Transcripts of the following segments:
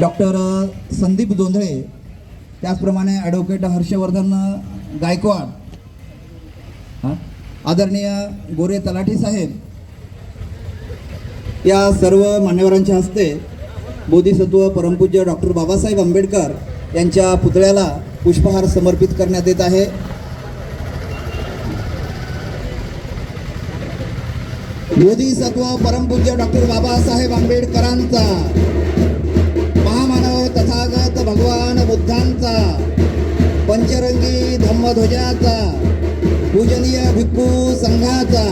Doctor Sandeep Jondhale त्याचप्रमाणे advocate Harshvardhan Gaikwad आदरणीय गोरे तलाठी साहेब या सर्व मान्यवरांच्या हस्ते बोधिसत्व परमपूज्य डॉक्टर बाबासाहेब आंबेडकर यांच्या पुतळ्याला पुष्पहार समर्पित करण्यात येत आहे. बोधिसत्व परमपूज्य डॉक्टर बाबासाहेब आंबेडकरांचा पंचरंगी धम्मध्वजाचा पूजनीय भिक्खू संघाचा.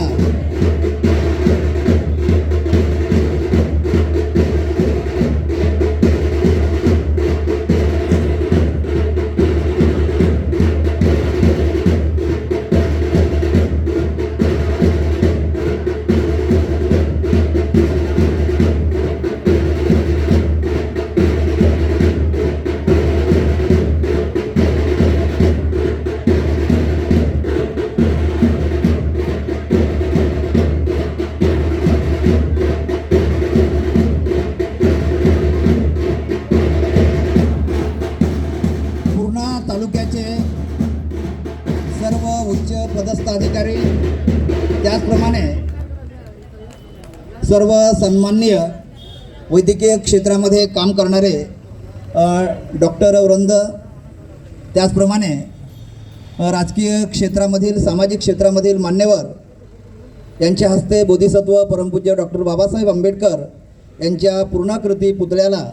पूर्णा तालुक्याचे सर्व उच्च पदस्थ अधिकारी त्याचप्रमाणे सर्व सन्माननीय वैद्यकीय क्षेत्रामध्ये काम करणारे डॉक्टर वृंद त्याचप्रमाणे राजकीय क्षेत्रामधील सामाजिक क्षेत्रामधील मान्यवर यांच्या हस्ते बोधिसत्व परमपूज्य डॉक्टर बाबासाहेब आंबेडकर यांच्या पूर्णाकृती पुतळ्याला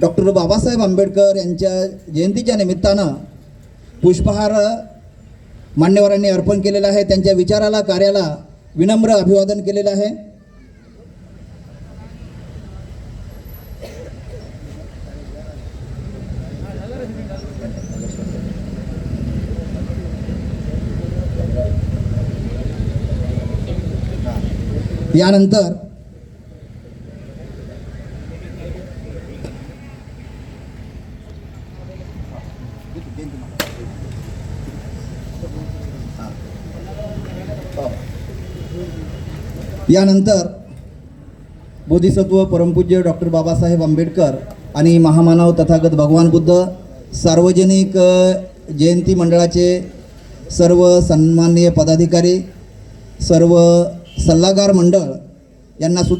डॉक्टर बाबासाहेब आंबेडकर यांच्या जयंतीच्या निमित्तानं पुष्पहार मान्यवरांनी अर्पण केलेला आहे. त्यांच्या विचाराला कार्याला विनम्र अभिवादन केलेलं आहे. यानंतर यानंतर बोधिसत्व परमपूज्य डॉक्टर बाबासाहेब आंबेडकर आणि महामानव तथागत भगवान बुद्ध सार्वजनिक जयंती मंडळाचे सर्व सन्माननीय पदाधिकारी सर्व सल्लागार मंडळ यांना सुद्धा